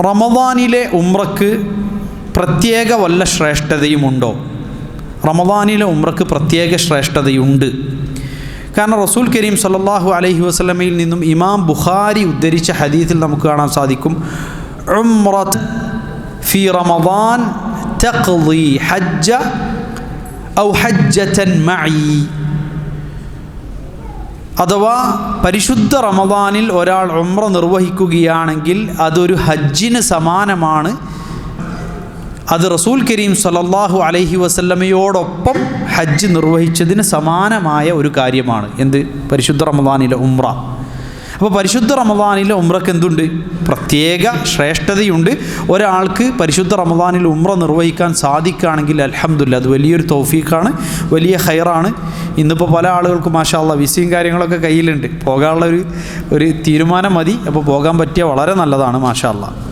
റമദാനിലെ ഉമ്രക്ക് പ്രത്യേക വല്ല ശ്രേഷ്ഠതയുമുണ്ടോ? റമദാനിലെ ഉമ്രക്ക് പ്രത്യേക ശ്രേഷ്ഠതയുണ്ട്. കാരണം റസൂൽ കരീം സല്ലാഹു അലൈഹി വസ്ലമയിൽ നിന്നും ഇമാം ബുഖാരി ഉദ്ധരിച്ച ഹദീത്തിൽ നമുക്ക് കാണാൻ സാധിക്കും ഉംറത്ത് ഫി റമദാൻ ഹജ്ജ ഔ ഹജ്ജൻ മഈ. അഥവാ പരിശുദ്ധ റമദാനിൽ ഒരാൾ ഉമ്ര നിർവഹിക്കുകയാണെങ്കിൽ അതൊരു ഹജ്ജിന് സമാനമാണ്. അത് റസൂൽ കരീം സലല്ലാഹു അലൈഹി വസല്ലമയോടൊപ്പം ഹജ്ജ് നിർവഹിച്ചതിന് സമാനമായ ഒരു കാര്യമാണ്. എന്ത്? പരിശുദ്ധ റമദാനിലെ ഉമ്ര അപ്പോൾ പരിശുദ്ധ റമദാനിലെ ഉമ്രക്ക് എന്തുണ്ട്? പ്രത്യേക ശ്രേഷ്ഠതയുണ്ട്. ഒരാൾക്ക് പരിശുദ്ധ റമദാനിൽ ഉമ്ര നിർവഹിക്കാൻ സാധിക്കുകയാണെങ്കിൽ അലഹമുല്ല അത് വലിയൊരു തൗഫീഖാണ് വലിയ ഹൈറാണ് ഇന്നിപ്പോൾ പല ആളുകൾക്കും മാഷാള്ള വിസയും കാര്യങ്ങളൊക്കെ കയ്യിലുണ്ട്. പോകാനുള്ള ഒരു ഒരു തീരുമാനം മതി. അപ്പോൾ പോകാൻ പറ്റിയ വളരെ നല്ലതാണ് മാഷാല്ല